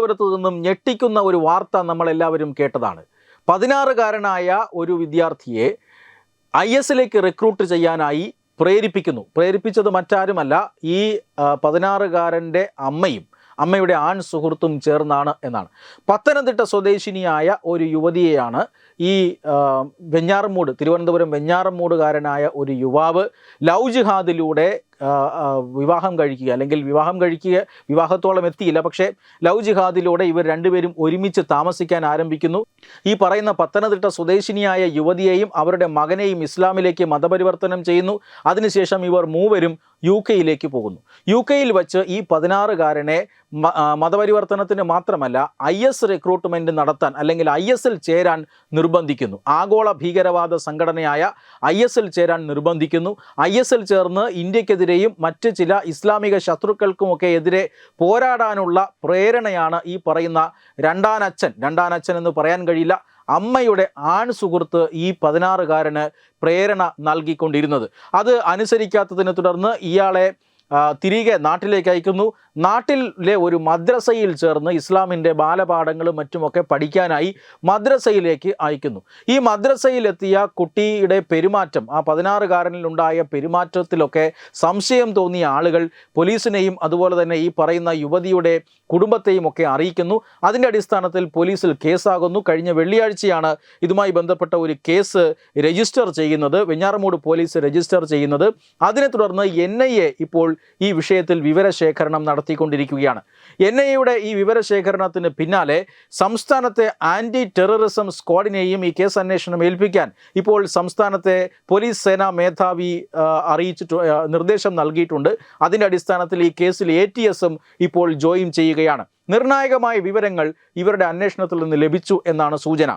തിരുവനന്തപുരത്ത് നിന്നും ഞെട്ടിക്കുന്ന ഒരു വാർത്ത നമ്മളെല്ലാവരും കേട്ടതാണ്. പതിനാറുകാരനായ ഒരു വിദ്യാർത്ഥിയെ ഐ എസിലേക്ക് റിക്രൂട്ട് ചെയ്യാനായി പ്രേരിപ്പിക്കുന്നു. പ്രേരിപ്പിച്ചത് മറ്റാരുമല്ല ഈ പതിനാറുകാരന്റെ അമ്മയും അമ്മയുടെ ആൺ സുഹൃത്തും ചേർന്നാണ് എന്നാണ്. പത്തനംതിട്ട സ്വദേശിനിയായ ഒരു യുവതിയെയാണ് ഈ വെഞ്ഞാറമൂട് തിരുവനന്തപുരം വെഞ്ഞാറമ്മൂടുകാരനായ ഒരു യുവാവ് ലവ് ജിഹാദിലൂടെ വിവാഹം കഴിക്കുക. അല്ലെങ്കിൽ വിവാഹം കഴിക്കുക വിവാഹത്തോളം എത്തിയില്ല. പക്ഷേ ലവ് ജിഹാദിലൂടെ ഇവർ രണ്ടുപേരും ഒരുമിച്ച് താമസിക്കാൻ ആരംഭിക്കുന്നു. ഈ പറയുന്ന പത്തനംതിട്ട സ്വദേശിനിയായ യുവതിയെയും അവരുടെ മകനെയും ഇസ്ലാമിലേക്ക് മതപരിവർത്തനം ചെയ്യുന്നു. അതിനുശേഷം ഇവർ മൂവരും യു കെയിലേക്ക് പോകുന്നു. യു കെയിൽ വച്ച് ഈ പതിനാറുകാരനെ മതപരിവർത്തനത്തിന് മാത്രമല്ല ഐ എസ് റിക്രൂട്ട്മെന്റ് നടത്താൻ അല്ലെങ്കിൽ ഐ എസിൽ ചേരാൻ നിർബന്ധിക്കുന്നു. ആഗോള ഭീകരവാദ സംഘടനയായ ഐ എസിൽ ചേരാൻ നിർബന്ധിക്കുന്നു. ഐ എസിൽ ചേർന്ന് ഇന്ത്യക്കെതിരെയും മറ്റ് ചില ഇസ്ലാമിക ശത്രുക്കൾക്കുമൊക്കെ എതിരെ പോരാടാനുള്ള പ്രേരണയാണ് ഈ പറയുന്ന രണ്ടാനച്ഛൻ. രണ്ടാനച്ഛൻ എന്ന് പറയാൻ കഴിയില്ല. അമ്മയുടെ ആൺ സുഹൃത്ത് ഈ പതിനാറുകാരന് പ്രേരണ നൽകിക്കൊണ്ടിരുന്നത്. അത് അനുസരിക്കാത്തതിനെ തുടർന്ന് ഇയാളെ തിരികെ നാട്ടിലേക്ക് അയക്കുന്നു. നാട്ടിലെ ഒരു മദ്രസയിൽ ചേർന്ന് ഇസ്ലാമിന്റെ ബാലപാഠങ്ങളും മറ്റുമൊക്കെ പഠിക്കാനായി മദ്രസയിലേക്ക് അയക്കുന്നു. ഈ മദ്രസയിലെത്തിയ കുട്ടിയുടെ പെരുമാറ്റം ആ പതിനാറുകാരനിലുണ്ടായ പെരുമാറ്റത്തിലൊക്കെ സംശയം തോന്നിയ ആളുകൾ പോലീസിനെയും അതുപോലെ തന്നെ ഈ പറയുന്ന യുവതിയുടെ കുടുംബത്തെയും ഒക്കെ അറിയിക്കുന്നു. അതിന്റെ അടിസ്ഥാനത്തിൽ പോലീസിൽ കേസാകുന്നു. കഴിഞ്ഞ വെള്ളിയാഴ്ചയാണ് ഇതുമായി ബന്ധപ്പെട്ട ഒരു കേസ് രജിസ്റ്റർ ചെയ്യുന്നത്. വെഞ്ഞാറമൂട് പോലീസ് രജിസ്റ്റർ ചെയ്യുന്നത്. അതിനെ തുടർന്ന് എൻ ഇപ്പോൾ ഈ വിഷയത്തിൽ വിവരശേഖരണം നടത്തിക്കൊണ്ടിരിക്കുകയാണ്. എൻ ഐ ഈ വിവരശേഖരണത്തിന് പിന്നാലെ സംസ്ഥാനത്തെ ആന്റി ടെററിസം സ്ക്വാഡിനെയും ഈ കേസ് അന്വേഷണം ഏൽപ്പിക്കാൻ ഇപ്പോൾ സംസ്ഥാനത്തെ പോലീസ് സേനാ മേധാവി അറിയിച്ചിട്ട് നിർദ്ദേശം നൽകിയിട്ടുണ്ട്. അതിന്റെ അടിസ്ഥാനത്തിൽ ഈ കേസിൽ എ ഇപ്പോൾ ജോയിൻ ചെയ്യുകയാണ്. നിർണായകമായ വിവരങ്ങൾ ഇവരുടെ അന്വേഷണത്തിൽ നിന്ന് ലഭിച്ചു എന്നാണ് സൂചന.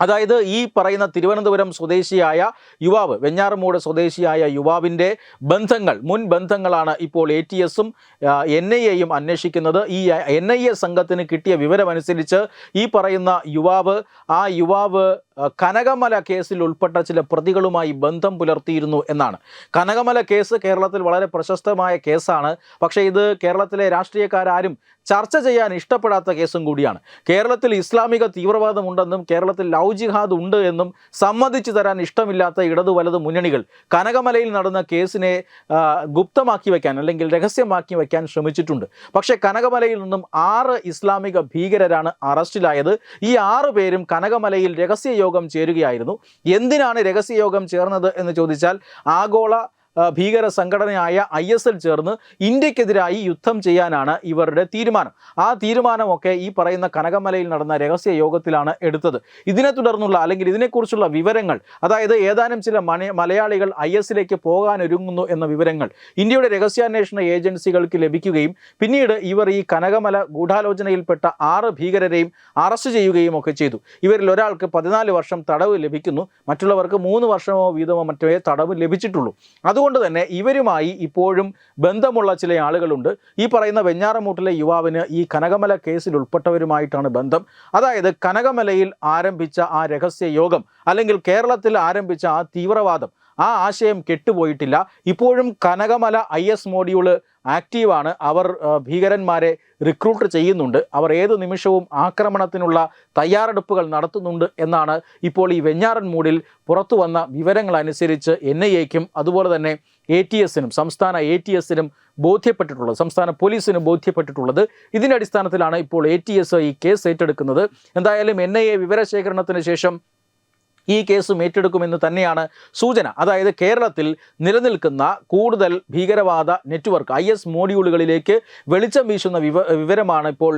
അതായത് ഈ പറയുന്ന തിരുവനന്തപുരം സ്വദേശിയായ യുവാവ് വെഞ്ഞാറമൂട് സ്വദേശിയായ യുവാവിന്റെ ബന്ധങ്ങൾ മുൻ ബന്ധങ്ങളാണ് ഇപ്പോൾ എ ടി എസും എൻ ഐ എയും അന്വേഷിക്കുന്നത്. ഈ എൻ ഐ എ സംഘത്തിന് കിട്ടിയ വിവരമനുസരിച്ച് ഈ പറയുന്ന യുവാവ് ആ യുവാവ് കനകമല കേസിൽ ഉൾപ്പെട്ട ചില പ്രതികളുമായി ബന്ധം പുലർത്തിയിരുന്നു എന്നാണ്. കനകമല കേസ് കേരളത്തിൽ വളരെ പ്രശസ്തമായ കേസാണ്. പക്ഷേ ഇത് കേരളത്തിലെ രാഷ്ട്രീയക്കാരും ചർച്ച ചെയ്യാൻ ഇഷ്ടപ്പെടാത്ത കേസും കൂടിയാണ്. കേരളത്തിൽ ഇസ്ലാമിക തീവ്രവാദമുണ്ടെന്നും കേരളത്തിൽ ലവ് ജിഹാദ് ഉണ്ട് എന്നും സമ്മതിച്ചു തരാൻ ഇഷ്ടമില്ലാത്ത ഇടതു വലത് മുന്നണികൾ കനകമലയിൽ നടന്ന കേസിനെ ഗുപ്തമാക്കി വയ്ക്കാൻ അല്ലെങ്കിൽ രഹസ്യമാക്കി വയ്ക്കാൻ ശ്രമിച്ചിട്ടുണ്ട്. പക്ഷേ കനകമലയിൽ നിന്നും ആറ് ഇസ്ലാമിക ഭീകരരാണ് അറസ്റ്റിലായത്. ഈ ആറ് പേരും കനകമലയിൽ രഹസ്യയോഗം ചേരുകയായിരുന്നു. എന്തിനാണ് രഹസ്യയോഗം ചേർന്നത് എന്ന് ചോദിച്ചാൽ ആഗോള ഭീകര സംഘടനയായ ഐ എസ് എൽ ചേർന്ന് ഇന്ത്യക്കെതിരായി യുദ്ധം ചെയ്യാനാണ് ഇവരുടെ തീരുമാനം. ആ തീരുമാനമൊക്കെ ഈ പറയുന്ന കനകമലയിൽ നടന്ന രഹസ്യ യോഗത്തിലാണ് എടുത്തത്. ഇതിനെ തുടർന്നുള്ള അല്ലെങ്കിൽ ഇതിനെക്കുറിച്ചുള്ള വിവരങ്ങൾ അതായത് ഏതാനും ചില മലയാളികൾ ഐ എസിലേക്ക് പോകാനൊരുങ്ങുന്നു എന്ന വിവരങ്ങൾ ഇന്ത്യയുടെ രഹസ്യാന്വേഷണ ഏജൻസികൾക്ക് ലഭിക്കുകയും പിന്നീട് ഇവർ ഈ കനകമല ഗൂഢാലോചനയിൽപ്പെട്ട ആറ് ഭീകരരെയും അറസ്റ്റ് ചെയ്യുകയും ഒക്കെ ചെയ്തു. ഇവരിൽ ഒരാൾക്ക് പതിനാല് വർഷം തടവ് ലഭിക്കുന്നു മറ്റുള്ളവർക്ക് മൂന്ന് വർഷമോ വീതമോ മറ്റേ തടവ് ലഭിച്ചിട്ടുള്ളൂ. അതുകൊണ്ട് തന്നെ ഇവരുമായി ഇപ്പോഴും ബന്ധമുള്ള ചില ആളുകളുണ്ട്. ഈ പറയുന്ന വെഞ്ഞാറമൂട്ടിലെ യുവാവിന് ഈ കനകമല കേസിൽ ഉൾപ്പെട്ടവരുമായിട്ടാണ് ബന്ധം. അതായത് കനകമലയിൽ ആരംഭിച്ച ആ രഹസ്യ യോഗം അല്ലെങ്കിൽ കേരളത്തിൽ ആരംഭിച്ച ആ തീവ്രവാദം ആ ആശയം കെട്ടുപോയിട്ടില്ല. ഇപ്പോഴും കനകമല ഐ എസ് മോഡ്യൂൾ ആക്റ്റീവാണ് അവർ ഭീകരന്മാരെ റിക്രൂട്ട് ചെയ്യുന്നുണ്ട്. അവർ ഏത് നിമിഷവും ആക്രമണത്തിനുള്ള തയ്യാറെടുപ്പുകൾ നടത്തുന്നുണ്ട് എന്നാണ് ഇപ്പോൾ ഈ വെഞ്ഞാറൻ മൂടിൽ പുറത്തു വന്ന വിവരങ്ങളനുസരിച്ച് എൻ ഐ എക്കും അതുപോലെ തന്നെ എ ടി എസിനും സംസ്ഥാന എ ടി എസിനും ബോധ്യപ്പെട്ടിട്ടുള്ളത് സംസ്ഥാന പോലീസിനും ബോധ്യപ്പെട്ടിട്ടുള്ളത്. ഇതിന്റെ അടിസ്ഥാനത്തിലാണ് ഇപ്പോൾ എ ടി എസ് ഈ കേസ് ഏറ്റെടുക്കുന്നത്. എന്തായാലും എൻ ഐ എ വിവരശേഖരണത്തിന് ശേഷം ഈ കേസും ഏറ്റെടുക്കുമെന്ന് തന്നെയാണ് സൂചന. അതായത് കേരളത്തിൽ നിലനിൽക്കുന്ന കൂടുതൽ ഭീകരവാദ നെറ്റ്വർക്ക് ഐ എസ് മോഡ്യൂളുകളിലേക്ക് വെളിച്ചം വീശുന്ന വിവ വിവരമാണ് ഇപ്പോൾ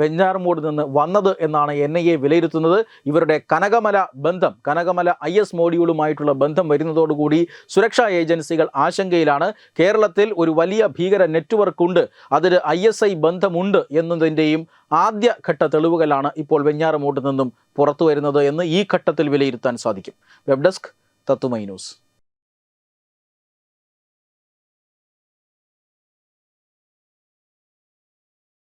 വെഞ്ഞാറമൂട് നിന്ന് വന്നത് എന്നാണ് എൻ ഐ എ വിലയിരുത്തുന്നത്. ഇവരുടെ കനകമല ബന്ധം കനകമല ഐ എസ് മോഡ്യൂളുമായിട്ടുള്ള ബന്ധം വരുന്നതോടുകൂടി സുരക്ഷാ ഏജൻസികൾ ആശങ്കയിലാണ്. കേരളത്തിൽ ഒരു വലിയ ഭീകര നെറ്റ്വർക്ക് ഉണ്ട് അതിന് ഐ എസ് ഐ ബന്ധമുണ്ട് എന്നതിന്റെയും ആദ്യഘട്ട തെളിവുകളാണ് ഇപ്പോൾ വെഞ്ഞാറമൂട്ട് നിന്നും പുറത്തു വരുന്നത് എന്ന് ഈ ഘട്ടത്തിൽ വിലയിരുത്താൻ സാധിക്കും. വെബ് ഡെസ്ക് തത്തുമൈ ന്യൂസ്.